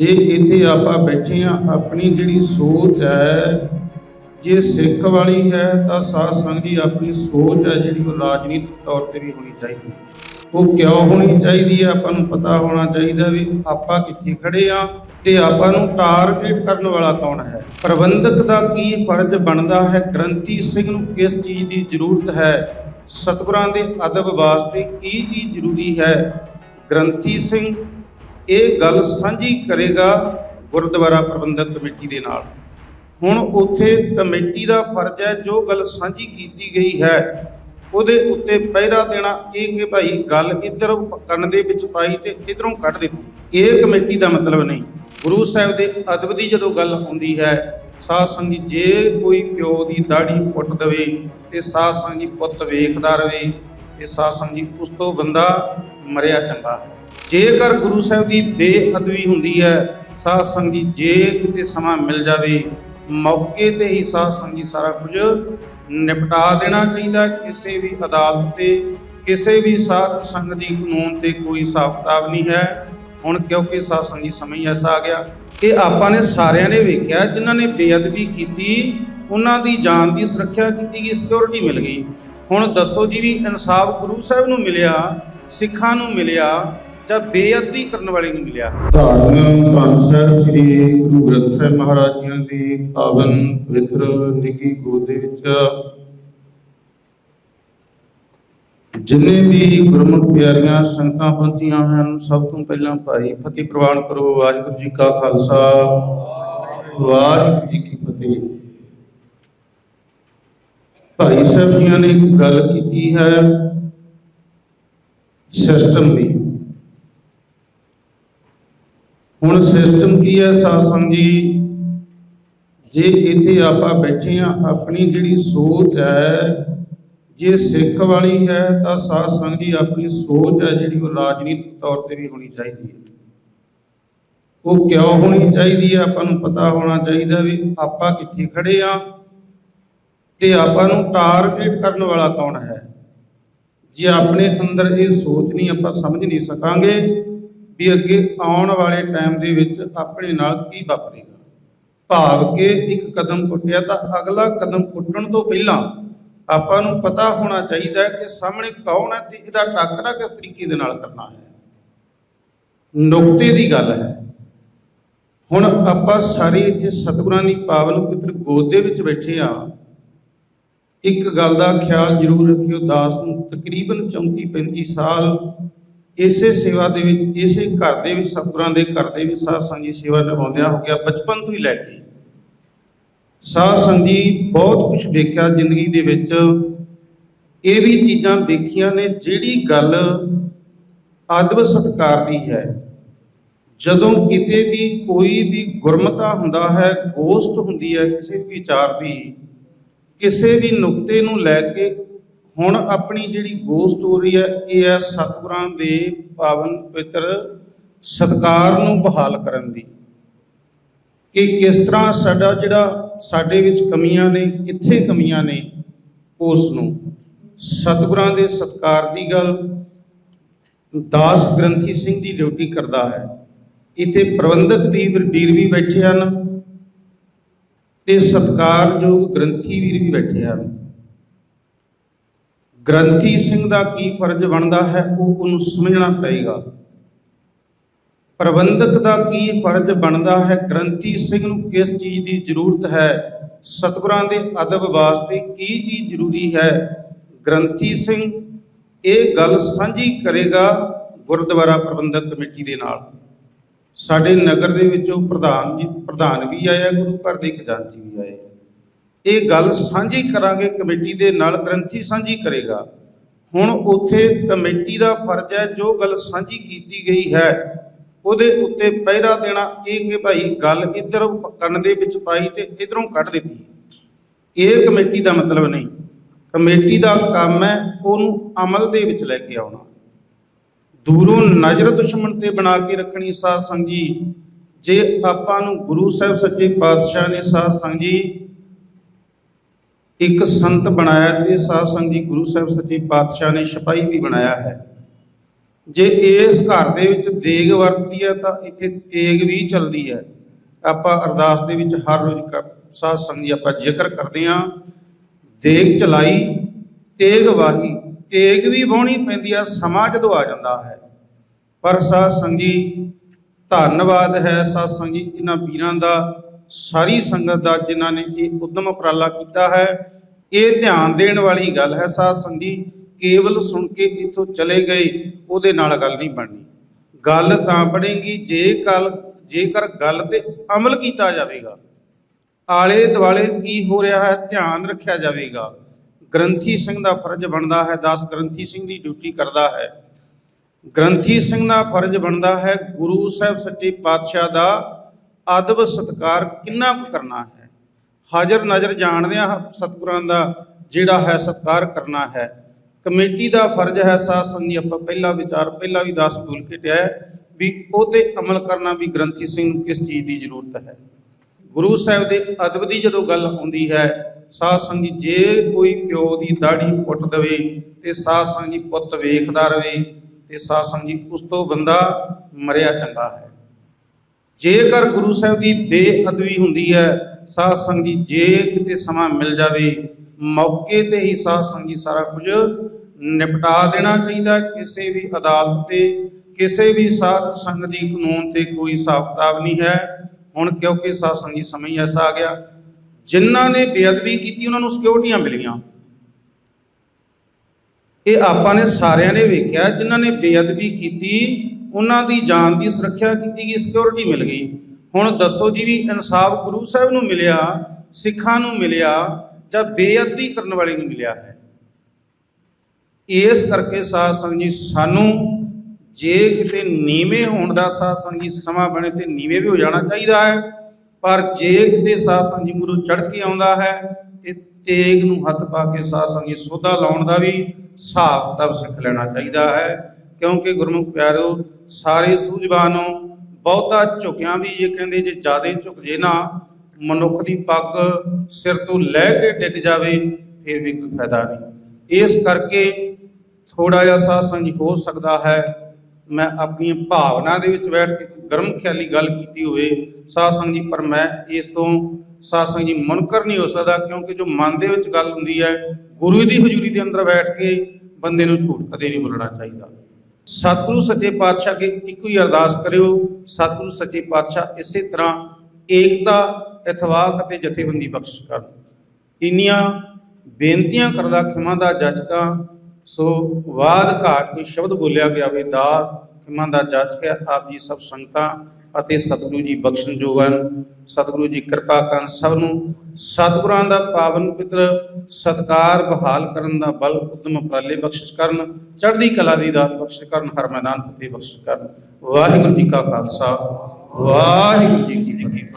ਜੇ ਇੱਥੇ ਆਪਾਂ ਬੈਠੇ ਆ ਆਪਣੀ ਜਿਹੜੀ ਸੋਚ ਹੈ, ਜੇ ਸਿੱਖ ਵਾਲੀ ਹੈ, ਤਾਂ ਸਾਧ ਸੰਗਤ ਜੀ ਆਪਣੀ ਸੋਚ ਹੈ ਜਿਹੜੀ ਉਹ ਰਾਜਨੀਤਿਕ ਤੌਰ ਤੇ ਵੀ ਹੋਣੀ ਚਾਹੀਦੀ ਹੈ। ਉਹ ਕਿਉਂ ਹੋਣੀ ਚਾਹੀਦੀ ਹੈ? ਆਪਾਂ ਨੂੰ ਪਤਾ ਹੋਣਾ ਚਾਹੀਦਾ ਵੀ ਆਪਾਂ ਕਿੱਥੇ ਖੜੇ ਆ ਤੇ ਆਪਾਂ ਨੂੰ ਟਾਰਗੇਟ ਕਰਨ ਵਾਲਾ ਕੌਣ ਹੈ? ਪ੍ਰਬੰਧਕ ਦਾ ਕੀ ਫਰਜ਼ ਬਣਦਾ ਹੈ? ਗ੍ਰੰਥੀ ਸਿੰਘ ਨੂੰ ਕਿਸ ਚੀਜ਼ ਦੀ ਜ਼ਰੂਰਤ ਹੈ? ਸਤਿਗੁਰਾਂ ਦੇ ਅਦਬ ਵਾਸਤੇ ਕੀ ਚੀਜ਼ ਜ਼ਰੂਰੀ ਹੈ? ਗ੍ਰੰਥੀ ਸਿੰਘ ਇਹ ਗੱਲ ਸਾਂਝੀ ਕਰੇਗਾ ਗੁਰਦੁਆਰਾ ਪ੍ਰਬੰਧਕ ਕਮੇਟੀ ਦੇ ਨਾਲ। ਹੁਣ ਉੱਥੇ ਕਮੇਟੀ ਦਾ ਫਰਜ਼ ਹੈ, ਜੋ ਗੱਲ ਸਾਂਝੀ ਕੀਤੀ ਗਈ ਹੈ, ਉਹਦੇ ਉੱਤੇ ਪਹਿਰਾ ਦੇਣਾ। ਇਹ ਕਿ ਭਾਈ ਗੱਲ ਇੱਧਰ ਕੰਨ ਦੇ ਵਿੱਚ ਪਾਈ ਤੇ ਇਧਰੋਂ ਕੱਢ ਦਿੱਤੀ। ਇਹ ਕਮੇਟੀ ਦਾ ਮਤਲਬ ਨਹੀਂ। ਗੁਰੂ ਸਾਹਿਬ ਦੇ ਅਦਬ ਦੀ ਜਦੋਂ ਗੱਲ ਹੁੰਦੀ ਹੈ, ਸਾਧ ਸੰਗਤ ਜੇ ਕੋਈ ਪਿਓ ਦੀ ਦਾੜੀ ਪੁੱਟ ਦਵੇ ਤੇ ਸਾਧ ਸੰਗਤ ਪੁੱਤ ਵੇਖਦਾ ਰਵੇ ਤੇ ਸਾਧ ਸੰਗਤ ਉਸ ਤੋਂ ਬੰਦਾ ਮਰਿਆ ਚੰਗਾ ਹੈ। ਜੇਕਰ ਗੁਰੂ ਸਾਹਿਬ ਦੀ ਬੇਅਦਬੀ ਹੁੰਦੀ ਹੈ, ਸਾਧ ਸੰਗਤ ਜੀ, ਜੇ ਕਿਤੇ ਸਮਾਂ ਮਿਲ ਜਾਵੇ, ਮੌਕੇ ਤੇ ਹੀ ਸਾਧ ਸੰਗਤ ਸਾਰਾ ਕੁਝ ਨਿਪਟਾ ਦੇਣਾ ਚਾਹੀਦਾ ਕਿਸੇ ਵੀ ਅਦਾਲਤ ਤੇ, ਕਿਸੇ ਵੀ ਸਾਧ ਸੰਗ ਦੀ ਕਾਨੂੰਨ ਤੇ ਕੋਈ ਹਿਸਾਬ ਕਿਤਾਬ ਨਹੀਂ ਹੈ। ਹੁਣ ਕਿਉਂਕਿ ਸਾਧ ਸੰਗਤ ਜੀ ਹੀ ਐਸਾ ਆ ਗਿਆ, ਕਿ ਆਪਾਂ ਨੇ ਸਾਰਿਆਂ ਨੇ ਵੇਖਿਆ, ਜਿਨ੍ਹਾਂ ਨੇ ਬੇਅਦਬੀ ਕੀਤੀ, ਉਹਨਾਂ ਦੀ ਜਾਨ ਦੀ ਸੁਰੱਖਿਆ ਕੀਤੀ ਗਈ ਸਿਕਿਉਰਿਟੀ ਮਿਲ ਗਈ। ਹੁਣ ਦੱਸੋ ਜੀ ਵੀ ਇਨਸਾਫ ਗੁਰੂ ਸਾਹਿਬ ਨੂੰ ਮਿਲਿਆ, ਸਿੱਖਾਂ ਨੂੰ ਮਿਲਿਆ ਜਾਂ ਬੇਅਦਬੀ ਕਰਨ ਵਾਲੇ ਨੂੰ ਮਿਲਿਆ? ਧੰਨ ਧੰਨ ਸਾਹਿਬ, ਸ੍ਰੀ ਗੁਰੂ ਗ੍ਰੰਥ ਸਾਹਿਬ ਮਹਾਰਾਜ ਜੀ ਦੀ ਪਾਵਨ ਪਵਿੱਤਰ ਨਿੱਕੀ ਗੋਦ ਦੇ ਵਿੱਚ ਜਿੰਨੇ ਵੀ ਗੁਰਮੁਖ ਪਿਆਰੀਆਂ ਸੰਗਤਾਂ ਪਹੁੰਚੀਆਂ ਹਨ, ਸਭ ਤੋਂ ਪਹਿਲਾਂ ਭਾਈ ਫਤਿਹ ਪ੍ਰਵਾਨ ਕਰੋ, ਵਾਹਿਗੁਰੂ ਜੀ ਕਾ ਖਾਲਸਾ, ਵਾਹਿਗੁਰੂ ਜੀ ਕੀ ਫਤਿਹ। ਭਾਈ ਸਾਹਿਬ ਜੀਆਂ ਨੇ ਇੱਕ ਗੱਲ ਕੀਤੀ ਹੈ ਸਿਸਟਮ ਦੀ। ਹੁਣ ਸਿਸਟਮ ਕੀ ਹੈ ਸਾਧ ਜੀ? ਜੇ ਇੱਥੇ ਆਪਾਂ ਬੈਠੇ ਆ ਆਪਣੀ ਜਿਹੜੀ ਸੋਚ ਹੈ, ਜੇ ਸਿੱਖ ਵਾਲੀ ਹੈ, ਤਾਂ ਸਾਧ ਸੰਗਤ ਜੀ ਆਪਣੀ ਸੋਚ ਹੈ ਜਿਹੜੀ ਉਹ ਰਾਜਨੀਤਿਕ ਤੌਰ ਤੇ ਵੀ ਹੋਣੀ ਚਾਹੀਦੀ ਹੈ। ਉਹ ਕਿਉਂ ਹੋਣੀ ਚਾਹੀਦੀ ਹੈ? ਆਪਾਂ ਨੂੰ ਪਤਾ ਹੋਣਾ ਚਾਹੀਦਾ ਵੀ ਆਪਾਂ ਕਿੱਥੇ ਖੜੇ ਆ ਤੇ ਆਪਾਂ ਨੂੰ ਟਾਰਗੇਟ ਕਰਨ ਵਾਲਾ ਕੌਣ ਹੈ? ਜੇ ਆਪਣੇ ਅੰਦਰ ਇਹ ਸੋਚ ਨਹੀਂ, ਆਪਾਂ ਸਮਝ ਨਹੀਂ ਸਕਾਂਗੇ ਵੀ ਅੱਗੇ ਆਉਣ ਵਾਲੇ ਟਾਈਮ ਦੇ ਵਿੱਚ ਆਪਣੇ ਨਾਲ ਕੀ ਵਾਪਰੇਗਾ। ਭਾਵ ਕਿ ਇੱਕ ਕਦਮ ਪੁੱਟਿਆ ਤਾਂ ਅਗਲਾ ਕਦਮ ਪੁੱਟਣ ਤੋਂ ਪਹਿਲਾਂ ਆਪਾਂ ਨੂੰ ਪਤਾ ਹੋਣਾ ਚਾਹੀਦਾ ਹੈ ਕਿ ਸਾਹਮਣੇ ਕੌਣ ਹੈ ਤੇ ਇਹਦਾ ਟਾਕਰਾ ਕਿਸ ਤਰੀਕੇ ਦੇ ਨਾਲ ਕਰਨਾ ਹੈ। ਨੁਕਤੇ ਦੀ ਗੱਲ ਹੈ। ਹੁਣ ਆਪਾਂ ਸਾਰੇ ਇੱਥੇ ਸਤਿਗੁਰਾਂ ਦੀ ਪਾਵਨ ਪਵਿੱਤਰ ਗੋਦ ਦੇ ਵਿੱਚ ਬੈਠੇ ਆ ਇੱਕ ਗੱਲ ਦਾ ਖਿਆਲ ਜ਼ਰੂਰ ਰੱਖਿਓ, ਦਾਸ ਨੂੰ ਤਕਰੀਬਨ 34 35 ਸਾਲ ਇਸੇ ਸੇਵਾ ਦੇ ਵਿੱਚ, ਇਸੇ ਘਰ ਦੇ ਵਿੱਚ, ਸਤਿਗੁਰਾਂ ਦੇ ਘਰ ਦੇ ਵਿੱਚ ਸਾਧ ਸੰਗਤ ਦੀ ਸੇਵਾ ਨਿਭਾਉਂਦਿਆਂ ਹੋ ਗਿਆ, ਬਚਪਨ ਤੋਂ ਹੀ ਲੈ ਕੇ। ਸਾਧ ਸੰਗਤ ਜੀ ਬਹੁਤ ਕੁਝ ਵੇਖਿਆ ਜ਼ਿੰਦਗੀ ਦੇ ਵਿੱਚ। ਇਹ ਵੀ ਚੀਜ਼ਾਂ ਵੇਖੀਆਂ ਨੇ ਜਿਹੜੀ ਗੱਲ ਅਦਬ ਸਤਕਾਰ ਦੀ ਹੈ। ਜਦੋਂ ਕਿਤੇ ਵੀ ਕੋਈ ਵੀ ਗੁਰਮਤਾ ਹੁੰਦਾ ਹੈ, ਗੋਸ਼ਟ ਹੁੰਦੀ ਹੈ, ਕਿਸੇ ਵਿਚਾਰ ਦੀ ਕਿਸੇ ਵੀ ਨੁਕਤੇ ਨੂੰ ਲੈ ਕੇ ਹੁਣ ਆਪਣੀ ਜਿਹੜੀ ਗੋ ਸਟੋਰੀ ਹੈ, ਇਹ ਹੈ ਸਤਿਗੁਰਾਂ ਦੇ ਪਾਵਨ ਪਵਿੱਤਰ ਸਤਕਾਰ ਨੂੰ ਬਹਾਲ ਕਰਨ ਦੀ। ਕਿ ਕਿਸ ਤਰ੍ਹਾਂ ਸਾਡਾ ਜਿਹੜਾ ਸਾਡੇ ਵਿੱਚ ਕਮੀਆਂ ਨੇ, ਕਿੱਥੇ ਕਮੀਆਂ ਨੇ, ਉਸ ਨੂੰ। ਸਤਿਗੁਰਾਂ ਦੇ ਸਤਕਾਰ ਦੀ ਗੱਲ ਦਾਸ ਗ੍ਰੰਥੀ ਸਿੰਘ ਦੀ ਡਿਊਟੀ ਕਰਦਾ ਹੈ। ਇੱਥੇ ਪ੍ਰਬੰਧਕ ਦੀ ਵੀਰ ਵੀ ਬੈਠੇ ਹਨ। ਤੇ ਸਤਿਕਾਰਯੋਗ ਗ੍ਰੰਥੀ ਵੀਰ ਵੀ ਬੈਠੇ ਹਨ। ਗ੍ਰੰਥੀ ਸਿੰਘ ਦਾ ਕੀ ਫਰਜ਼ ਬਣਦਾ ਹੈ, ਉਹ ਉਹਨੂੰ ਸਮਝਣਾ ਪਏਗਾ। ਪ੍ਰਬੰਧਕ ਦਾ ਕੀ ਫਰਜ਼ ਬਣਦਾ ਹੈ, ਗ੍ਰੰਥੀ ਸਿੰਘ ਨੂੰ ਕਿਸ ਚੀਜ਼ ਦੀ ਜ਼ਰੂਰਤ ਹੈ, ਸਤਿਗੁਰਾਂ ਦੇ ਅਦਬ ਵਾਸਤੇ ਕੀ ਚੀਜ਼ ਜ਼ਰੂਰੀ ਹੈ, ਗ੍ਰੰਥੀ ਸਿੰਘ ਇਹ ਗੱਲ ਸਾਂਝੀ ਕਰੇਗਾ ਗੁਰਦੁਆਰਾ ਪ੍ਰਬੰਧਕ ਕਮੇਟੀ ਦੇ ਨਾਲ। ਸਾਡੇ ਨਗਰ ਦੇ ਵਿੱਚੋਂ ਪ੍ਰਧਾਨ ਜੀ, ਪ੍ਰਧਾਨ ਵੀ ਆਇਆ ਗੁਰੂ ਘਰ ਦੇ ਖਜ਼ਾਨਚੀ ਵੀ ਆਏ ਇਹ ਗੱਲ ਸਾਂਝੀ ਕਰਾਂਗੇ, ਕਮੇਟੀ ਦੇ ਨਾਲ ਗ੍ਰੰਥੀ ਸਾਂਝੀ ਕਰੇਗਾ। ਹੁਣ ਉੱਥੇ ਕਮੇਟੀ ਦਾ ਫਰਜ਼ ਹੈ, ਜੋ ਗੱਲ ਸਾਂਝੀ ਕੀਤੀ ਗਈ ਹੈ, ਉਹਦੇ ਉੱਤੇ ਪਹਿਰਾ ਦੇਣਾ, ਇਹ ਕਿ ਭਾਈ ਗੱਲ ਇੱਧਰ ਕੰਨ ਦੇ ਵਿੱਚ ਪਾਈ ਤੇ ਇਧਰੋਂ ਕੱਢ ਦਿੱਤੀ। ਇਹ ਕਮੇਟੀ ਦਾ ਮਤਲਬ ਨਹੀਂ। ਕਮੇਟੀ ਦਾ ਕੰਮ ਹੈ, ਉਹਨੂੰ ਅਮਲ ਦੇ ਵਿੱਚ ਲੈ ਕੇ ਆਉਣਾ। ਦੂਰੋਂ ਨਜ਼ਰ ਦੁਸ਼ਮਣ ਤੇ ਬਣਾ ਕੇ ਰੱਖਣੀ ਸਾਧ ਸੰਗ ਜੀ। ਜੇ ਆਪਾਂ ਨੂੰ ਗੁਰੂ ਸਾਹਿਬ ਸੱਚੇ ਪਾਤਸ਼ਾਹ ਨੇ ਸਾਧ ਸੰਗ ਜੀ ਇੱਕ ਸੰਤ ਬਣਾਇਆ ਤੇ ਸਾਧ ਸੰਗ ਜੀ ਗੁਰੂ ਸਾਹਿਬ ਸੱਚੇ ਪਾਤਸ਼ਾਹ ਨੇ ਸਿਪਾਹੀ ਵੀ ਬਣਾਇਆ ਹੈ। ਜੇ ਇਸ ਘਰ ਦੇ ਵਿੱਚ ਦੇਗ ਵਰਤਦੀ ਹੈ ਤਾਂ ਇੱਥੇ ਤੇਗ ਵੀ ਚੱਲਦੀ ਹੈ। ਆਪਾਂ ਅਰਦਾਸ ਦੇ ਵਿੱਚ ਹਰ ਰੋਜ਼ ਕਰ- ਸਾਧ ਸੰਗਤ ਜੀ ਆਪਾਂ ਜ਼ਿਕਰ ਕਰਦੇ ਹਾਂ। ਦੇਗ ਚਲਾਈ, ਤੇਗ ਵਾਹੀ ਤੇਗ ਵੀ ਵਾਹਣੀ ਪੈਂਦੀ ਆ, ਸਮਾਂ ਜਦੋਂ ਆ ਜਾਂਦਾ ਹੈ। ਪਰ ਸਾਧ ਸੰਗੀ, ਧੰਨਵਾਦ ਹੈ ਸਾਧ ਸੰਗੀ, ਇਹਨਾਂ ਵੀਰਾਂ ਦਾ, ਸਾਰੀ ਸੰਗਤ ਦਾ ਜਿਨ੍ਹਾਂ ਨੇ ਇਹ ਉਦਮ ਉਪਰਾਲਾ ਕੀਤਾ ਹੈ। ਇਹ ਧਿਆਨ ਦੇਣ ਵਾਲੀ ਗੱਲ ਹੈ ਸਾਧ ਸੰਗੀ, ਕੇਵਲ ਸੁਣ ਕੇ ਇੱਥੋਂ ਚਲੇ ਗਏ, ਉਹਦੇ ਨਾਲ ਗੱਲ ਨਹੀਂ ਬਣਨੀ। ਗੱਲ ਤਾਂ ਬਣੇਗੀ, ਜੇ ਕੱਲ, ਜੇਕਰ ਗੱਲ ਤੇ ਅਮਲ ਕੀਤਾ ਜਾਵੇਗਾ ਆਲੇ ਦੁਆਲੇ ਕੀ ਹੋ ਰਿਹਾ ਹੈ, ਧਿਆਨ ਰੱਖਿਆ ਜਾਵੇਗਾ। ਗ੍ਰੰਥੀ ਸਿੰਘ ਦਾ ਫਰਜ਼ ਬਣਦਾ ਹੈ, ਦਾਸ ਗ੍ਰੰਥੀ ਸਿੰਘ ਦੀ ਡਿਊਟੀ ਕਰਦਾ ਹੈ। ਗ੍ਰੰਥੀ ਸਿੰਘ ਦਾ ਫਰਜ਼ ਬਣਦਾ ਹੈ, ਗੁਰੂ ਸਾਹਿਬ ਸੱਚੇ ਪਾਤਸ਼ਾਹ ਦਾ ਅਦਬ ਸਤਕਾਰ ਕਿੰਨਾ ਕੁ ਕਰਨਾ ਹੈ। ਹਾਜ਼ਰ ਨਜ਼ਰ ਜਾਣਦਿਆਂ ਸਤਿਗੁਰਾਂ ਦਾ ਜਿਹੜਾ ਹੈ ਸਤਕਾਰ ਕਰਨਾ ਹੈ। ਕਮੇਟੀ ਦਾ ਫਰਜ਼ ਹੈ, ਸਾਧ ਸੰਗੀ ਆਪਾਂ ਪਹਿਲਾ ਵਿਚਾਰ, ਪਹਿਲਾ ਵੀ 10 ਟੂਲ ਕਿਟਿਆ ਹੈ ਵੀ ਉਹ ਤੇ ਅਮਲ ਕਰਨਾ ਵੀ ਗ੍ਰੰਥੀ ਸਿੰਘ ਨੂੰ ਕਿਸ ਚੀਜ਼ ਦੀ ਜ਼ਰੂਰਤ ਹੈ। ਗੁਰੂ ਸਾਹਿਬ ਦੇ ਅਦਬ ਦੀ ਜਦੋਂ ਗੱਲ ਆਉਂਦੀ ਹੈ ਸਾਧ ਸੰਗੀ ਜੇ ਕੋਈ ਪਿਓ ਦੀ ਦਾੜੀ ਪੁੱਟ ਦਵੇ ਤੇ ਸਾਧ ਸੰਗੀ ਪੁੱਤ ਵੇਖਦਾ ਰਵੇ ਤੇ ਸਾਧ ਸੰਗੀ ਉਸ ਤੋਂ ਬੰਦਾ ਮਰਿਆ ਚੰਗਾ ਹੈ। ਜੇਕਰ ਗੁਰੂ ਸਾਹਿਬ ਦੀ ਬੇਅਦਬੀ ਹੁੰਦੀ ਹੈ, ਸਾਧ ਸੰਗੀ ਜੇ ਕਿਤੇ ਸਮਾਂ ਮਿਲ ਜਾਵੇ, ਮੌਕੇ ਤੇ ਹੀ ਸਾਧ ਸੰਗੀ ਸਾਰਾ ਕੁਝ ਨਿਪਟਾ ਦੇਣਾ ਚਾਹੀਦਾ ਕਿਸੇ ਵੀ ਅਦਾਲਤ ਤੇ, ਕਿਸੇ ਵੀ ਸਾਧ ਸੰਗ ਦੀ ਕਾਨੂੰਨ ਤੇ ਕੋਈ ਹਿਸਾਬ ਕਿਤਾਬ ਨਹੀਂ ਹੈ। ਹੁਣ ਕਿਉਂਕਿ ਸਾਧ ਸੰਗੀ ਸਮਾਂ ਐਸਾ ਆ ਗਿਆ ਜਿਨ੍ਹਾਂ ਨੇ ਬੇਅਦਬੀ ਕੀਤੀ, ਉਹਨਾਂ ਨੂੰ ਸਿਕਿਉਰਟੀਆਂ ਮਿਲੀਆਂ। ਇਹ ਆਪਾਂ ਨੇ ਸਾਰਿਆਂ ਨੇ ਵੇਖਿਆ, ਜਿਨ੍ਹਾਂ ਨੇ ਬੇਅਦਬੀ ਕੀਤੀ, ਉਹਨਾਂ ਦੀ ਜਾਨ ਦੀ ਸੁਰੱਖਿਆ ਕੀਤੀ ਗਈ, ਸਿਕਿਉਰਿਟੀ ਮਿਲ ਗਈ। ਹੁਣ ਦੱਸੋ ਜੀ ਵੀ ਇਨਸਾਫ ਗੁਰੂ ਸਾਹਿਬ ਨੂੰ ਮਿਲਿਆ, ਸਿੱਖਾਂ ਨੂੰ ਮਿਲਿਆ, ਜਾਂ ਬੇਅਦਬੀ ਕਰਨ ਵਾਲੇ ਨੂੰ ਮਿਲਿਆ ਹੈ? ਇਸ ਕਰਕੇ ਸਾਧ ਸੰਗਤ ਜੀ, ਸਾਨੂੰ ਜੇ ਕਿਤੇ ਨੀਵੇਂ ਹੋਣ ਦਾ ਸਾਧ ਸੰਗਤ ਜੀ, ਸਮਾਂ ਬਣੇ ਤੇ ਨੀਵੇਂ ਵੀ ਹੋ ਜਾਣਾ ਚਾਹੀਦਾ ਹੈ। ਪਰ ਜੇ ਕਿਤੇ ਸਾਧ ਸੰਗਤ ਜੀ ਮੂਰੋਂ ਚੜ ਕੇ ਆਉਂਦਾ ਹੈ ਤੇ ਤੇਗ ਨੂੰ ਹੱਥ ਪਾ ਕੇ ਸਾਧ ਸੰਗਤ ਜੀ ਸੋਧਾ ਲਾਉਣ ਦਾ ਵੀ ਹਿਸਾਬ ਕਿਤਾਬ ਸਿੱਖ ਲੈਣਾ ਚਾਹੀਦਾ ਹੈ। ਕਿਉਂਕਿ ਗੁਰਮੁਖ ਪਿਆਰੋ, ਸਾਰੇ ਸੂਝਵਾਨੋ, ਬਹੁਤਾ ਝੁਕਿਆ ਵੀ ਇਹ ਕਹਿੰਦੇ ਜੇ ਜਿਆਦੇ ਝੁਕ ਜੇ ਨਾ, ਮਨੁੱਖ ਦੀ ਪੱਗ ਸਿਰ ਤੋਂ ਲੈ ਕੇ ਡਿੱਗ ਜਾਵੇ, ਫਿਰ ਵੀ ਕੋਈ ਫਾਇਦਾ ਨਹੀਂ। ਇਸ ਕਰਕੇ ਥੋੜਾ ਜਿਹਾ ਸਾਧ ਸੰਗਤ ਹੋ ਸਕਦਾ ਹੈ ਮੈਂ ਆਪਣੀ ਭਾਵਨਾ ਦੇ ਵਿੱਚ ਬੈਠ ਕੇ ਗਰਮ ਖਿਆਲੀ ਗੱਲ ਕੀਤੀ ਹੋਵੇ ਸਾਧ ਸੰਗਤ ਜੀ, ਪਰ ਮੈਂ ਇਸ ਤੋਂ ਸਾਧ ਸੰਗਤ ਜੀ ਮੁਨਕਰ ਨਹੀਂ ਹੋ ਸਕਦਾ, ਕਿਉਂਕਿ ਜੋ ਮਨ ਦੇ ਵਿੱਚ ਗੱਲ ਹੁੰਦੀ ਹੈ, ਗੁਰੂ ਦੀ ਹਜ਼ੂਰੀ ਦੇ ਅੰਦਰ ਬੈਠ ਕੇ ਬੰਦੇ ਨੂੰ ਝੂਠ ਕਦੇ ਨਹੀਂ ਬੋਲਣਾ ਚਾਹੀਦਾ। ਸਤਿਗੁਰੂ ਸੱਚੇ ਪਾਤਸ਼ਾਹ ਕੇ ਇੱਕੋ ਹੀ ਅਰਦਾਸ ਕਰਿਓ, ਸਤਿਗੁਰੂ ਸੱਚੇ ਪਾਤਸ਼ਾਹ ਇਸੇ ਤਰ੍ਹਾਂ ਏਕਤਾ ਇਤਵਾਕ ਅਤੇ ਜਥੇਬੰਦੀ ਬਖਸ਼ ਕਰਨ। ਇੰਨੀਆਂ ਬੇਨਤੀਆਂ ਕਰਦਾ, ਖਿਮਾ ਦਾ ਜਾਚਕਾ ਸੋ ਵਾਦ ਘਾਟ ਕੋਈ ਸ਼ਬਦ ਬੋਲਿਆ ਗਿਆ ਵੇ ਦਾਸ ਖਿਮਾ ਦਾ ਜਾਚਕਾ ਆਪ ਜੀ ਸਭ ਸੰਗਤਾਂ ਅਤੇ ਸਤਿਗੁਰੂ ਜੀ ਬਖਸ਼ਣ ਜੋਗਨ, ਸਤਿਗੁਰੂ ਜੀ ਕਿਰਪਾ ਕਰਨ ਸਭ ਨੂੰ। ਸਤਿਗੁਰਾਂ ਦਾ ਪਾਵਨ ਪਿੱਤਰ, ਸਤਕਾਰ ਬਹਾਲ ਕਰਨ ਦਾ ਬਲ ਉਦਮ ਉਪਰਾਲੇ ਬਖਸ਼ਿਸ਼ ਕਰਨ, ਚੜ੍ਹਦੀ ਕਲਾ ਦੀ ਦਾਤ ਬਖਸ਼ਿਸ਼ ਕਰਨ, ਹਰ ਮੈਦਾਨ ਫਤਿਹ ਬਖਸ਼ਿਸ਼ ਕਰਨ। ਵਾਹਿਗੁਰੂ ਜੀ ਕਾ ਖਾਲਸਾ, ਵਾਹਿਗੁਰੂ ਜੀ ਕੀ ਫਤਿਹ।